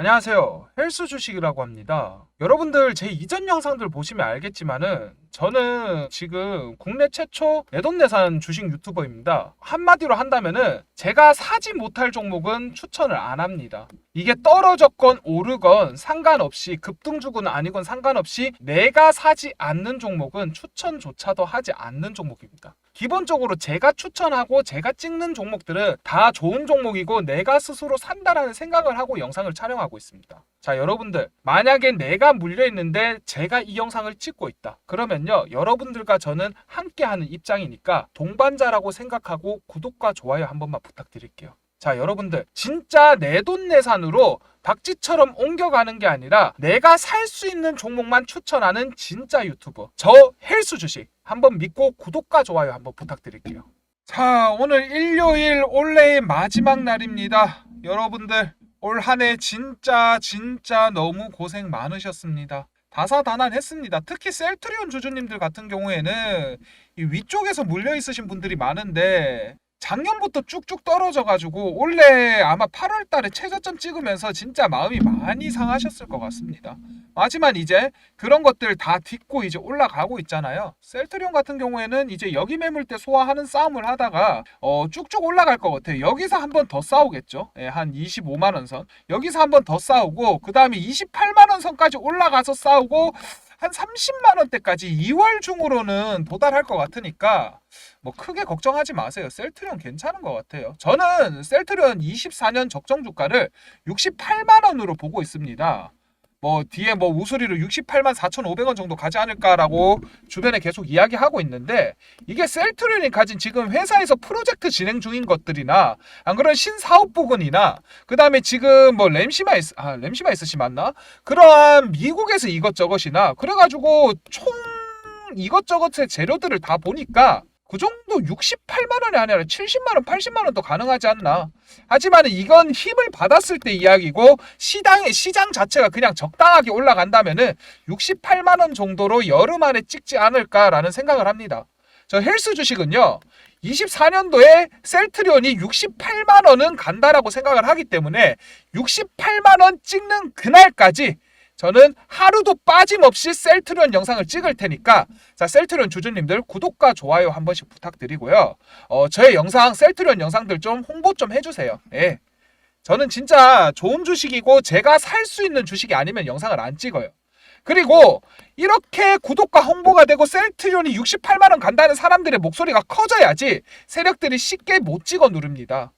안녕하세요. 헬스 주식이라고 합니다. 여러분들 제 이전 영상들 보시면 알겠지만은 저는 지금 국내 최초 내돈내산 주식 유튜버입니다. 한마디로 한다면은 제가 사지 못할 종목은 추천을 안 합니다. 이게 떨어졌건 오르건 상관없이 급등주군 아니건 상관없이 내가 사지 않는 종목은 추천조차도 하지 않는 종목입니다. 기본적으로 제가 추천하고 제가 찍는 종목들은 다 좋은 종목이고 내가 스스로 산다라는 생각을 하고 영상을 촬영하고 있습니다. 자, 여러분들, 만약에 내가 물려 있는데 제가 이 영상을 찍고 있다. 그러면요, 여러분들과 저는 함께하는 입장이니까 동반자라고 생각하고 구독과 좋아요 한 번만 부탁드릴게요. 자, 여러분들, 진짜 내돈내산으로 박쥐처럼 옮겨가는 게 아니라 내가 살 수 있는 종목만 추천하는 진짜 유튜버. 저 헬스 주식 한번 믿고 구독과 좋아요 한번 부탁드릴게요. 자, 오늘 일요일 올해의 마지막 날입니다. 여러분들, 올 한 해 진짜 진짜 너무 고생 많으셨습니다. 다사다난했습니다. 특히 셀트리온 주주님들 같은 경우에는 이 위쪽에서 물려 있으신 분들이 많은데 작년부터 쭉쭉 떨어져가지고 올해 아마 8월 달에 최저점 찍으면서 진짜 마음이 많이 상하셨을 것 같습니다. 하지만 이제 그런 것들 다 딛고 이제 올라가고 있잖아요. 셀트리온 같은 경우에는 이제 여기 매물대 소화하는 싸움을 하다가 어, 쭉쭉 올라갈 것 같아요. 여기서 한 번 더 싸우겠죠. 예, 한 25만 원 선. 여기서 한 번 더 싸우고 그 다음에 28만 원 선까지 올라가서 싸우고 한 30만 원대까지 2월 중으로는 도달할 것 같으니까 뭐 크게 걱정하지 마세요. 셀트리온 괜찮은 것 같아요. 저는 셀트리온 24년 적정 주가를 68만 원으로 보고 있습니다. 뭐 뒤에 뭐 우수리로 68만 4,500원 정도 가지 않을까라고 주변에 계속 이야기하고 있는데 이게 셀트리온이 가진 지금 회사에서 프로젝트 진행 중인 것들이나 안 그런 신사업 부분이나 그 다음에 지금 뭐 램시마이스 아 램시마이스시 맞나? 그러한 미국에서 이것저것이나 그래가지고 총 이것저것의 재료들을 다 보니까 그 정도 68만 원이 아니라 70만 원, 80만 원도 가능하지 않나. 하지만 이건 힘을 받았을 때 이야기고 시장의 시장 자체가 그냥 적당하게 올라간다면은 68만 원 정도로 여름 안에 찍지 않을까라는 생각을 합니다. 저 헬스 주식은요. 24년도에 셀트리온이 68만 원은 간다라고 생각을 하기 때문에 68만 원 찍는 그날까지 저는 하루도 빠짐없이 셀트리온 영상을 찍을 테니까 자 셀트리온 주주님들 구독과 좋아요 한 번씩 부탁드리고요. 어 저의 영상 셀트리온 영상들 좀 홍보 좀 해주세요. 예. 저는 진짜 좋은 주식이고 제가 살 수 있는 주식이 아니면 영상을 안 찍어요. 그리고 이렇게 구독과 홍보가 되고 셀트리온이 68만 원 간다는 사람들의 목소리가 커져야지 세력들이 쉽게 못 찍어 누릅니다.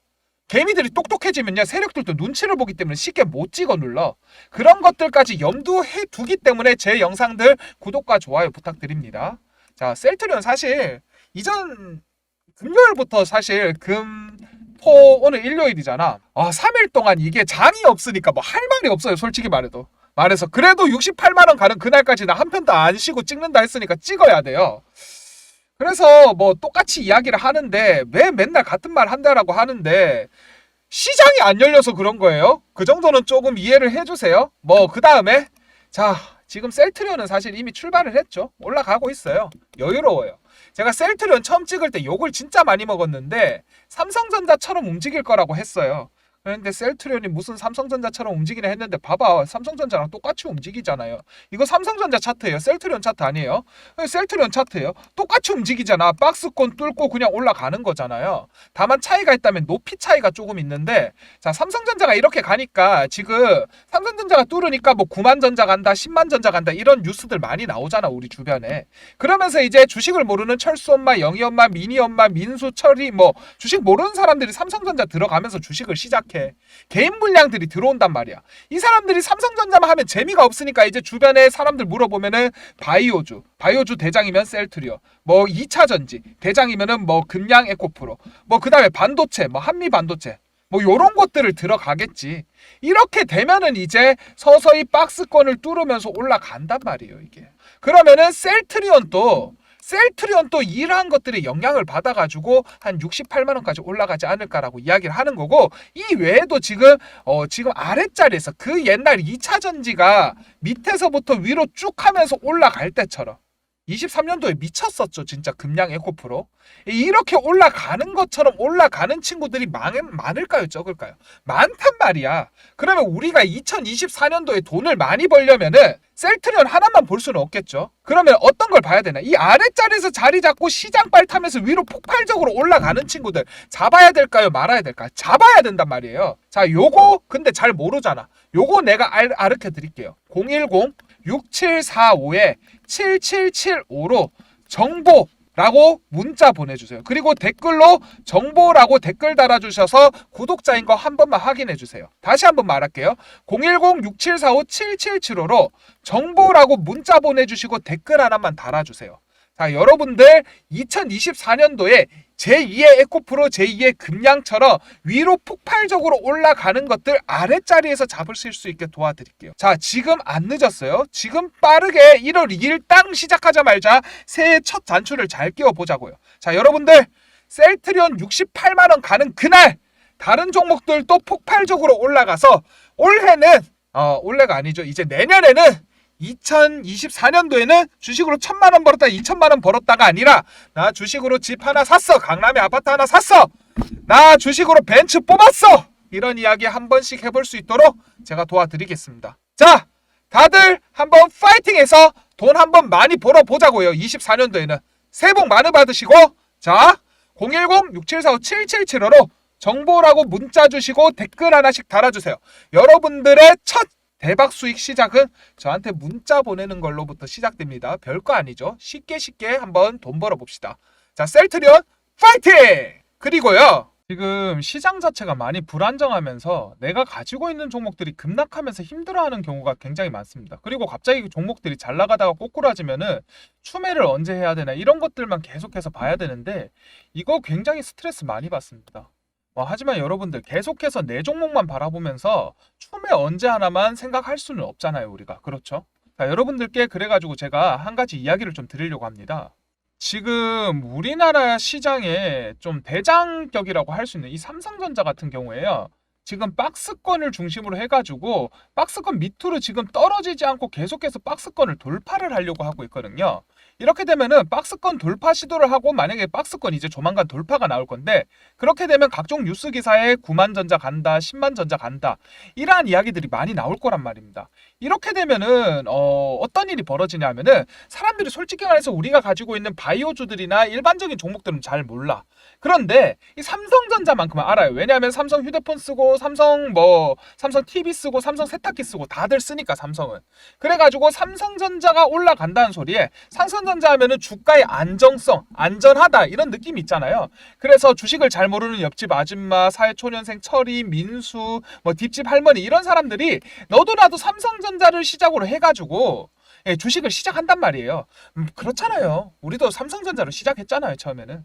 개미들이 똑똑해지면요 세력들도 눈치를 보기 때문에 쉽게 못 찍어 눌러. 그런 것들까지 염두해 두기 때문에 제 영상들 구독과 좋아요 부탁드립니다. 자 셀트리온 사실 이전 금요일부터 사실 금 포 오늘 일요일이잖아. 아 3일 동안 이게 장이 없으니까 뭐 할 말이 없어요 솔직히 말해도. 말해서 그래도 68만 원 가는 그날까지는 한 편도 안 쉬고 찍는다 했으니까 찍어야 돼요 그래서 뭐 똑같이 이야기를 하는데 왜 맨날 같은 말 한다라고 하는데 시장이 안 열려서 그런 거예요. 그 정도는 조금 이해를 해주세요. 뭐 그 다음에 자 지금 셀트리온은 사실 이미 출발을 했죠. 올라가고 있어요. 여유로워요. 제가 셀트리온 처음 찍을 때 욕을 진짜 많이 먹었는데 삼성전자처럼 움직일 거라고 했어요. 그런데 셀트리온이 무슨 삼성전자처럼 움직이려 했는데 봐봐 삼성전자랑 똑같이 움직이잖아요. 이거 삼성전자 차트예요. 셀트리온 차트 아니에요? 셀트리온 차트예요. 똑같이 움직이잖아. 박스권 뚫고 그냥 올라가는 거잖아요. 다만 차이가 있다면 높이 차이가 조금 있는데 자 삼성전자가 이렇게 가니까 지금 삼성전자가 뚫으니까 뭐 9만 전자 간다, 10만 전자 간다 이런 뉴스들 많이 나오잖아 우리 주변에. 그러면서 이제 주식을 모르는 철수 엄마, 영희 엄마, 미니 엄마, 민수, 철이 뭐 주식 모르는 사람들이 삼성전자 들어가면서 주식을 시작 해. 개인 물량들이 들어온단 말이야. 이 사람들이 삼성전자만 하면 재미가 없으니까 이제 주변에 사람들 물어보면은 바이오주, 바이오주 대장이면 셀트리온, 뭐 2차 전지 대장이면은 뭐 금양 에코프로, 뭐 그다음에 반도체, 뭐 한미 반도체. 뭐 요런 것들을 들어가겠지. 이렇게 되면은 이제 서서히 박스권을 뚫으면서 올라간단 말이에요, 이게. 그러면은 셀트리온도 셀트리온 또 이러한 것들의 영향을 받아가지고 한 68만 원까지 올라가지 않을까라고 이야기를 하는 거고 이 외에도 지금 어 지금 아랫자리에서 그 옛날 2차 전지가 밑에서부터 위로 쭉 하면서 올라갈 때처럼 23년도에 미쳤었죠. 진짜 금양 에코프로. 이렇게 올라가는 것처럼 올라가는 친구들이 많, 많을까요? 적을까요? 많단 말이야. 그러면 우리가 2024년도에 돈을 많이 벌려면은 셀트리온 하나만 볼 수는 없겠죠. 그러면 어떤 걸 봐야 되나? 이 아랫자리에서 자리 잡고 시장 빨 타면서 위로 폭발적으로 올라가는 친구들 잡아야 될까요? 말아야 될까요? 잡아야 된단 말이에요. 자, 요거 근데 잘 모르잖아. 요거 내가 알, 아르켜 드릴게요. 010 6745에 7775로 정보 라고 문자 보내주세요. 그리고 댓글로 정보라고 댓글 달아주셔서 구독자인 거 한 번만 확인해 주세요. 다시 한 번 말할게요. 010-6745-7775로 정보라고 문자 보내주시고 댓글 하나만 달아주세요. 자, 여러분들 2024년도에 제2의 에코프로 제2의 금양처럼 위로 폭발적으로 올라가는 것들 아랫자리에서 잡으실 수 있게 도와드릴게요. 자, 지금 안 늦었어요. 지금 빠르게 1월 2일 땅 시작하자마자 새해 첫 단추를 잘 끼워보자고요. 자, 여러분들 셀트리온 68만원 가는 그날 다른 종목들 또 폭발적으로 올라가서 올해는 어, 올해가 아니죠. 이제 내년에는 2024년도에는 주식으로 천만 원 벌었다, 2천만 원 벌었다가 아니라 나 주식으로 집 하나 샀어, 강남에 아파트 하나 샀어, 나 주식으로 벤츠 뽑았어. 이런 이야기 한 번씩 해볼 수 있도록 제가 도와드리겠습니다. 자, 다들 한번 파이팅해서 돈 한번 많이 벌어 보자고요. 24년도에는 새해 복 많이 받으시고 자, 010-6745-7775로 정보라고 문자 주시고 댓글 하나씩 달아주세요. 여러분들의 첫 대박 수익 시작은 저한테 문자 보내는 걸로부터 시작됩니다. 별거 아니죠. 쉽게 쉽게 한번 돈 벌어 봅시다. 자, 셀트리온 파이팅! 그리고요. 지금 시장 자체가 많이 불안정하면서 내가 가지고 있는 종목들이 급락하면서 힘들어하는 경우가 굉장히 많습니다. 그리고 갑자기 종목들이 잘 나가다가 꼬꾸라지면은 추매를 언제 해야 되나 이런 것들만 계속해서 봐야 되는데 이거 굉장히 스트레스 많이 받습니다. 어, 하지만 여러분들 계속해서 내 종목만 바라보면서 춤에 언제 하나만 생각할 수는 없잖아요, 우리가. 그렇죠? 자, 여러분들께 그래가지고 제가 한 가지 이야기를 좀 드리려고 합니다. 지금 우리나라 시장에 좀 대장격이라고 할 수 있는 이 삼성전자 같은 경우에요. 지금 박스권을 중심으로 해가지고 박스권 밑으로 지금 떨어지지 않고 계속해서 박스권을 돌파를 하려고 하고 있거든요. 이렇게 되면은 박스권 돌파 시도를 하고 만약에 박스권 이제 조만간 돌파가 나올 건데 그렇게 되면 각종 뉴스 기사에 9만 전자 간다, 10만 전자 간다 이러한 이야기들이 많이 나올 거란 말입니다. 이렇게 되면은 어, 어떤 일이 벌어지냐면은 사람들이 솔직히 말해서 우리가 가지고 있는 바이오주들이나 일반적인 종목들은 잘 몰라. 그런데 이 삼성전자만큼은 알아요. 왜냐하면 삼성 휴대폰 쓰고 삼성 뭐 삼성 TV 쓰고 삼성 세탁기 쓰고 다들 쓰니까 삼성은. 그래가지고 삼성전자가 올라간다는 소리에 삼성전자 하면은 주가의 안정성, 안전하다 이런 느낌이 있잖아요. 그래서 주식을 잘 모르는 옆집 아줌마, 사회초년생 철이, 민수, 뭐 뒷집 할머니 이런 사람들이 너도 나도 삼성전자를 시작으로 해가지고 예, 주식을 시작한단 말이에요. 음, 그렇잖아요. 우리도 삼성전자로 시작했잖아요 처음에는.